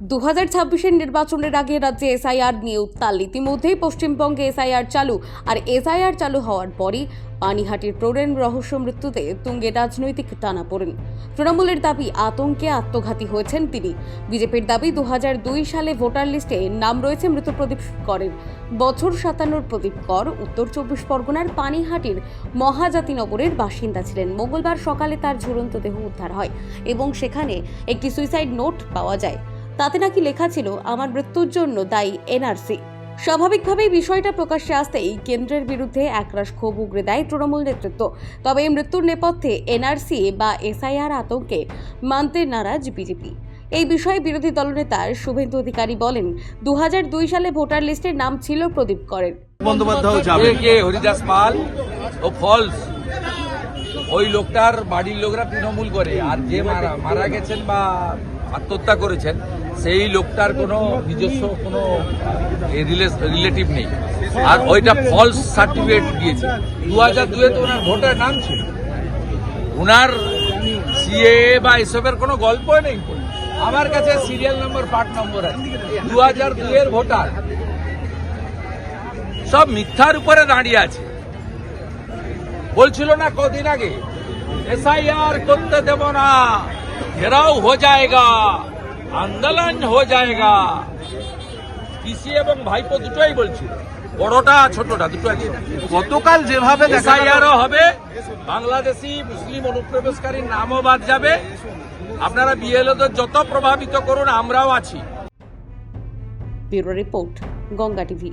দু হাজার ছাব্বিশের নির্বাচনের আগে রাজ্যে এসআইআর নিয়ে উত্তাল ইতিমধ্যেই পশ্চিমবঙ্গে এসআইআর চালু। আর এসআইআর চালু হওয়ার পরই পানিহাটির প্রোরেন রহস্য মৃত্যুতে তুঙ্গে রাজনৈতিক টানাপোড়েন তৃণমূলের দাবি, আতঙ্কে আত্মঘাতী হয়েছেন তিনি। বিজেপির দাবি দু হাজার দুই সালে ভোটার লিস্টে নাম রয়েছে মৃত প্রদীপ করের। বছর সাতান্নর প্রদীপ কর, উত্তর চব্বিশ পরগনার পানিহাটির মহাজাতিনগরের বাসিন্দা ছিলেন। মঙ্গলবার সকালে তার ঝুলন্ত দেহ উদ্ধার হয় এবং সেখানে একটি সুইসাইড নোট পাওয়া যায়। তাতে নাকি লেখা ছিল আমার মৃত্যুর জন্য দায়ী এনআরসি। স্বাভাবিকভাবেই বিষয়টা প্রকাশ্যে আসতেই কেন্দ্রের বিরুদ্ধে একরাশ ক্ষোভ উগরে দেয় তৃণমূল নেতৃত্ব। তবে এই মৃত্যুর নেপথ্যে এনআরসি বা এসআইআর আতঙ্কে মানতে নারাজ বিজেপি। এই বিষয়ে বিরোধী দলনেতা শুভেন্দু অধিকারী বলেন দু হাজার দুই সালে ভোটার লিস্টের নাম ছিল প্রদীপ করের। বন্দ্যোপাধ্যায় যাবে কে হরিদাস পাল ও ফলস। ওই লোকটার বাড়ির লোকরা তৃণমূল করে। আর যে মারা মারা গেছেন বা আত্মহত্যা করেছেন সেই লোকটার কোনো নিজস্ব কোনো রিলেটিভ নেই। আর ওইটা ফলস সার্টিফিকেট দিয়েছে। দু হাজার দুয়ে তো ওনার ভোটার নাম ছিল। ওনার সিএ বা এসবের কোনো গল্প নেই। আমার কাছে সিরিয়াল নম্বর পার্ট নম্বর আছে। দু হাজার দুয়ের ভোটার। সব মিথ্যার উপরে দাঁড়িয়ে আছে। বলছিল না কদিন আগে এসআইআর করতে দেব না। ঘেরাও হো যায়গা। আন্দোলন হয়ে যায়গা কৃষি এবং ভাইপো দুটোই বলছি বড়টা ছোটটা দুটো আছে গতকাল যেভাবে এসআইআরও হবে বাংলাদেশি মুসলিম অনুপ্রবেশকারীর নামও বাদ যাবে। আপনারা বিএলওদের যত প্রভাবিত করুন আমরাও আছি। Bureau report Ganga TV.